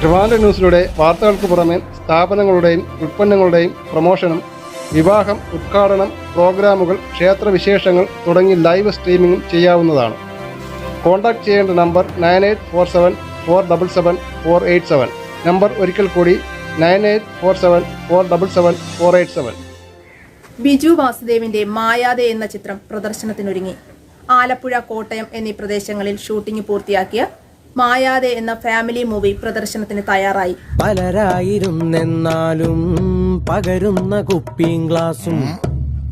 ട്രിവാൻഡ്രം ന്യൂസിലൂടെ വാർത്തകൾക്ക് പുറമെ സ്ഥാപനങ്ങളുടെയും ഉൽപ്പന്നങ്ങളുടെയും പ്രമോഷനും വിവാഹം ഉദ്ഘാടനം പ്രോഗ്രാമുകൾ ക്ഷേത്രവിശേഷങ്ങൾ തുടങ്ങി ലൈവ് സ്ട്രീമിംഗും ചെയ്യാവുന്നതാണ്. കോൺടാക്ട് ചെയ്യേണ്ട number nine eight four seven four double seven four eight seven. Number ഒരിക്കൽ കൂടി nine eight four seven four double seven four eight seven. Biju വാസുദേവിന്റെ മായാതെ എന്ന ചിത്രം പ്രദർശനത്തിനൊരുങ്ങി. ആലപ്പുഴ കോട്ടയം എന്നീ പ്രദേശങ്ങളിൽ ഷൂട്ടിംഗ് പൂർത്തിയാക്കിയ മായാതെ എന്ന ഫാമിലി മൂവി പ്രദർശനത്തിന് തയ്യാറായി. പലരായിരുന്നെന്നാലും പകരുന്ന കുപ്പിയും ഗ്ലാസും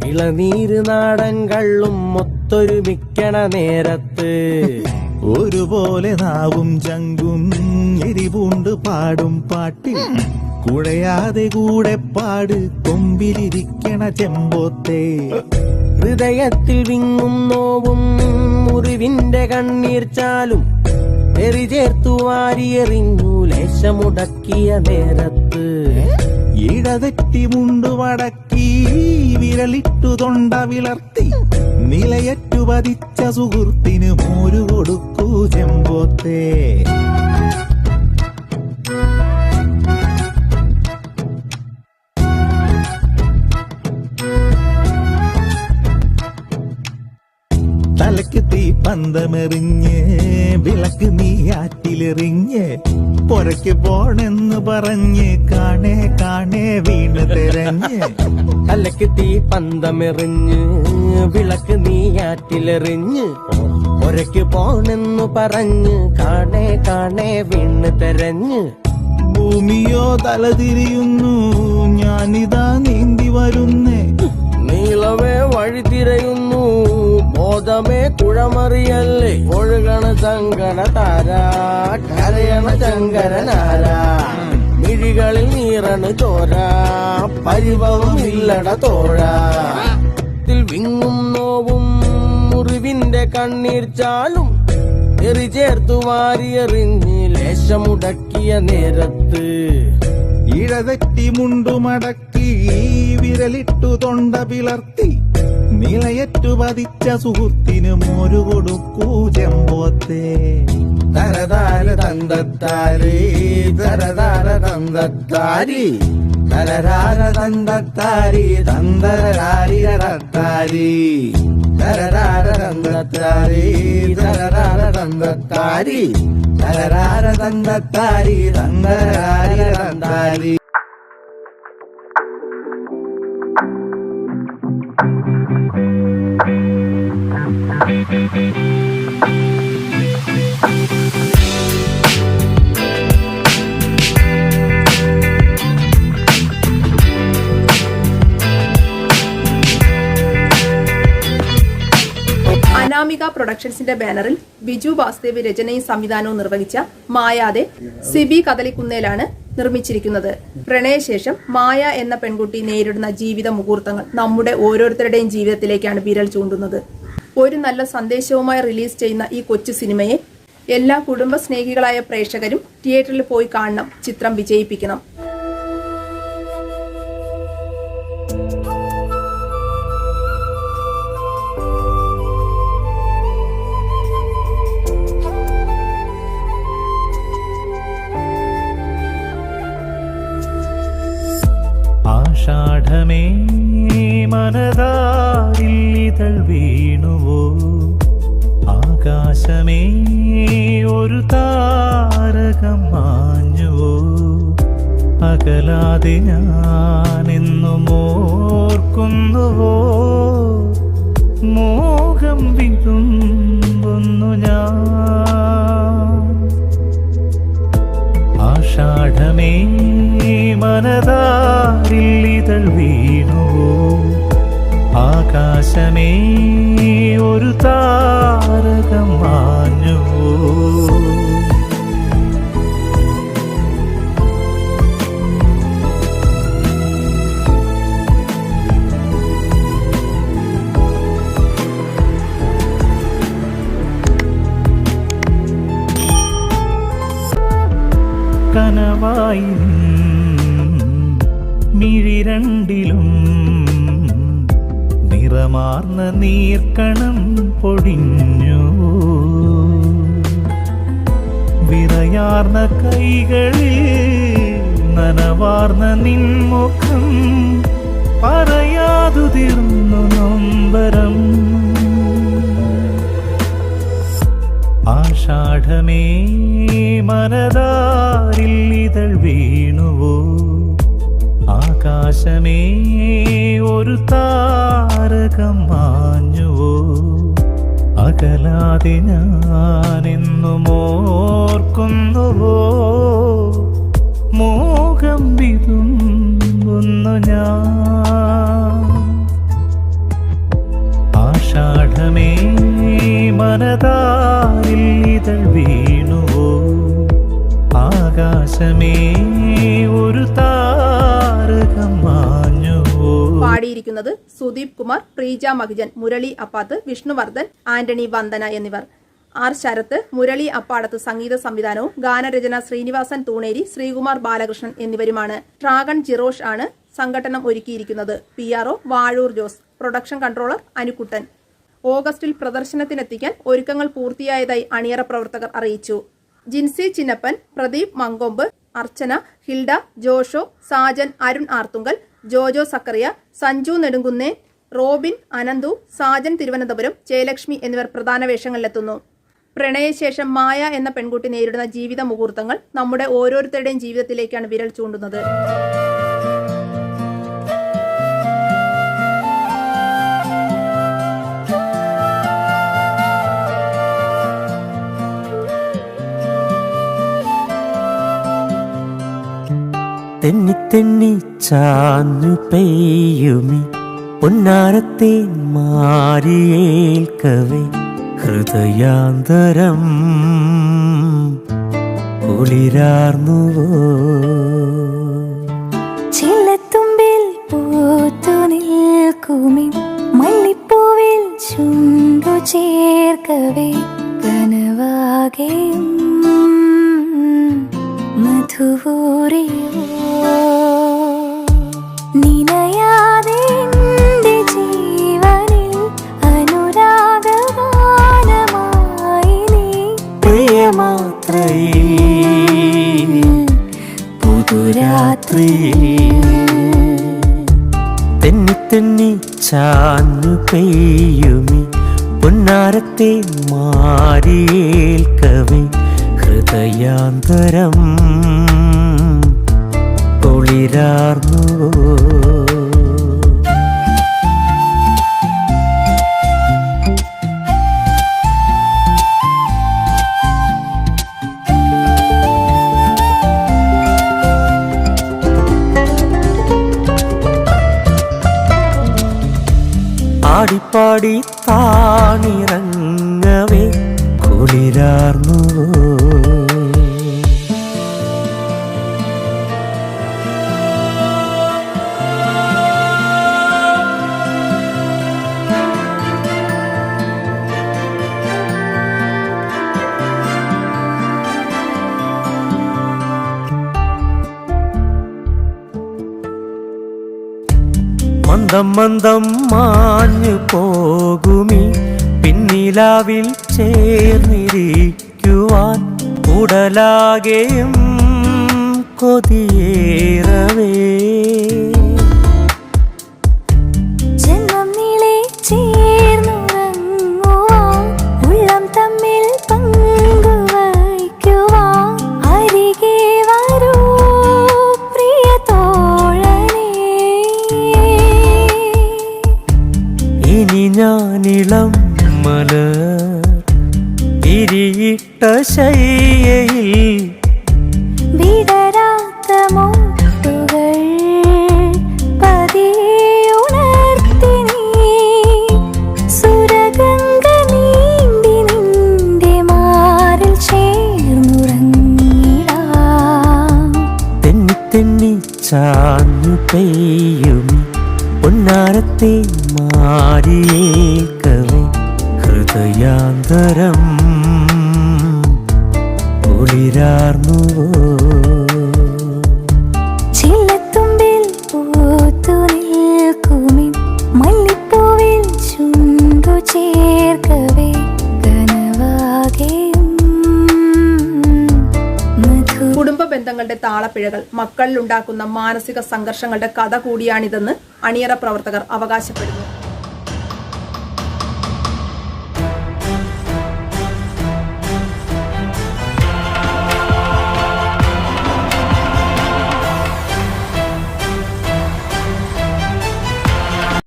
ഇളനീര് നാടൻ കള്ളും ഒത്തൊരുമിക്കണ നേരത്ത്. ഒരുപോലെ നാവും ചങ്കും എരിപൂണ്ട് പാടും പാട്ടിൽ. കുഴയാതെ കൂടെ പാട് കൊമ്പിലിരിക്കണ ചെമ്പോത്തേ. ഹൃദയത്തിൽ വിങ്ങും നോവും മുറിവിന്റെ കണ്ണീർ ചാലും എറി ചേർത്തു വാരിയെറിഞ്ഞു ലേശമുടക്കിയ നേരത്ത്. ഇടതെറ്റി മുണ്ടു വടക്കി വിരലിട്ടു തൊണ്ട വിളർത്തി നിലയറ്റു പതിച്ച സുഹൃത്തിന് മോരു കൊടുക്കൂ ചെമ്പോത്തേ. പന്തമെറിഞ്ഞ് വിളക്ക് നീ ആറ്റിലെറിഞ്ഞ് പൊരയ്ക്ക് പോണെന്ന് പറഞ്ഞ് കാണേ കാണേ വീണ് തെരഞ്ഞ്. അല്ലക്ക് തീ പന്തമെറിഞ്ഞ് വിളക്ക് നീയാറ്റിലെറിഞ്ഞ് പുരയ്ക്ക് പോണെന്ന് പറഞ്ഞ് കാണേ കാണേ വീണ് തെരഞ്ഞ്. ഭൂമിയോ തലതിരിയുന്നു ബോധമേ കുഴമറിയല്ലേ ഒഴുകണ ചങ്കന താര കരയണ ചങ്കരനാര മിഴികളിൽ നീറണ് ചോര പരിഭവം ഇല്ലട തോഴ വിങ്ങും നോവും മുറിവിന്റെ കണ്ണീർ ചാലും എറി ചേർത്തു വാരിയെറിഞ്ഞ് ലേശമുടക്കിയ നേരത്ത്. ഇഴതെറ്റി മുണ്ടുമടക്കി വിരലിട്ടു തൊണ്ട പിളർത്തി നിലയറ്റു പതിച്ച സുഹൃത്തിന് മോരു കൊടുക്കൂ ജമ്പോത്തെ തരതാര തന്തത്താരി തരതാര തന്തത്താരി തരരാര തന്തത്താരി തന്തരാരിരത്താരി തരരാര തന്തത്താരി തരരാര തന്തത്താരി തരരാര തന്തത്താരി തന്തരാരിരത്താരി അനാമിക പ്രൊഡക്ഷൻസിന്റെ ബാനറിൽ ബിജു വാസുദേവ് രചനയും സംവിധാനവും നിർവഹിച്ച മായാതെ സിബി കദലിക്കുന്നേലാണ് നിർമ്മിച്ചിരിക്കുന്നത്. പ്രണയശേഷം മായ എന്ന പെൺകുട്ടി നേരിടുന്ന ജീവിത മുഹൂർത്തങ്ങൾ നമ്മുടെ ഓരോരുത്തരുടെയും ജീവിതത്തിലേക്കാണ് വിരൽ ചൂണ്ടുന്നത്. ഒരു നല്ല സന്ദേശവുമായി റിലീസ് ചെയ്യുന്ന ഈ കൊച്ചു സിനിമയെ എല്ലാ കുടുംബ സ്നേഹികളായ പ്രേക്ഷകരും തിയേറ്ററിൽ പോയി കാണണം ചിത്രം വിജയിപ്പിക്കണം. ആഷാഢമേ മനതാരില്ലിതൾ വീണുവോ? ആകാശമേ ഒരു താരകം മാഞ്ഞുവോ? അകലാതെ ഞാനെന്നും ഓർക്കുന്നുവോ? മോഹം വിതുമ്പുന്നു ഞാൻ. ആഷാഢമേ മനതാരിൽ ആകാശമേ ഒരു താരകം മാഞ്ഞു. കനവായി മിഴിരണ്ടിലും നിറമാർന്ന നീർക്കണം പൊടിഞ്ഞു. വിറയാർന്ന കൈകളിൽ നനവാർന്ന നിൻമുഖം പറയാതുതിർന്നു നൊമ്പരം. ആഷാഢമേ മനതാരിൽ ഇതൾ വീണുവോ? ആകാശമേ ഒരു താരകം മാഞ്ഞുവോ? അകലാതെ ഞാനെന്നും ഓർക്കുന്നുവോ മോഹം വിതുമ്പുന്നു ഞാൻ. ആഷാഢമേ മനതാരിൽ ഇതൾ വീണുവോ? ആകാശമേ ഒരു താ പാടിയിരിക്കുന്നത് സുദീപ് കുമാർ പ്രീജ മഹിജൻ മുരളി അപ്പാത്ത് വിഷ്ണുവർദ്ധൻ ആന്റണി വന്ദന എന്നിവർ. ആർ ശരത്ത് മുരളി അപ്പാടത്ത് സംഗീത സംവിധാനവും ഗാനരചന ശ്രീനിവാസൻ തൂണേരി ശ്രീകുമാർ ബാലകൃഷ്ണൻ എന്നിവരുമാണ്. ഡ്രാഗൺ ജിറോഷ് ആണ് സംഘടനം ഒരുക്കിയിരിക്കുന്നത്. P Vazhoor Jose production controller Anukuttan ഓഗസ്റ്റിൽ പ്രദർശനത്തിനെത്തിക്കാൻ ഒരുക്കങ്ങൾ പൂർത്തിയായതായി അണിയറ പ്രവർത്തകർ അറിയിച്ചു. ജിൻസി ചിന്നപ്പൻ പ്രദീപ് മങ്കൊമ്പ് അർച്ചന ഹിൽഡ ജോഷോ സാജൻ അരുൺ ആർത്തുങ്കൽ ജോജോ സക്കറിയ സഞ്ജു നെടുങ്കുന്നേൻ റോബിൻ അനന്തു സാജൻ തിരുവനന്തപുരം ജയലക്ഷ്മി എന്നിവർ പ്രധാന വേഷങ്ങളിലെത്തുന്നു. പ്രണയശേഷം മായ എന്ന പെൺകുട്ടി നേരിടുന്ന ജീവിത മുഹൂർത്തങ്ങൾ നമ്മുടെ ഓരോരുത്തരുടെയും ജീവിതത്തിലേക്കാണ് വിരൽ ചൂണ്ടുന്നത്. തെന്നി തെന്നി ചാഞ്ഞു പെയ്യുമി. പൊന്നാരത്തെ മാറിയേൽക്കവേ ഹൃദയാന്തരം. കുളിരാർന്നുവോ? പ്രിയമാത്രയേ പുതുരാത്രിയിൽ തെന്നി തെന്നി ചാഞ്ഞു പെയ്യുമി. പൊന്നാരത്തെ മാറിയേൽക്കവേ ഹൃദയാന്തരം. കുളിരാർന്നുവോ ആടിപ്പാടി താണിറങ്ങവേ കുളിരാർന്നു മന്ദം മാഞ്ഞു പോകുമി. പിന്നിലാവിൽ ചേർന്നിരിക്കുവാൻ ഉടലാകെയും കൊതിയേറവേ. ശയ്യയിൽ വിടരാത്ത മുട്ടുകൾ ചാഞ്ഞു പെയ്യും പൊന്നാരത്തെ മാറിയേക്കവേ കുളിരാർന്നുവോ ചില്ലത്തുമ്പിൽ പൂത്തു നിൽക്കുമിൻ മല്ലിപ്പൂവിൽ ചുണ്ടു ചേർക്കവേ കനവാകെയും ബന്ധങ്ങളുടെ താളപ്പിഴകൾ മക്കളിലുണ്ടാക്കുന്ന മാനസിക സംഘർഷങ്ങളുടെ കഥ കൂടിയാണിതെന്ന് അണിയറ പ്രവർത്തകർ അവകാശപ്പെടുന്നു.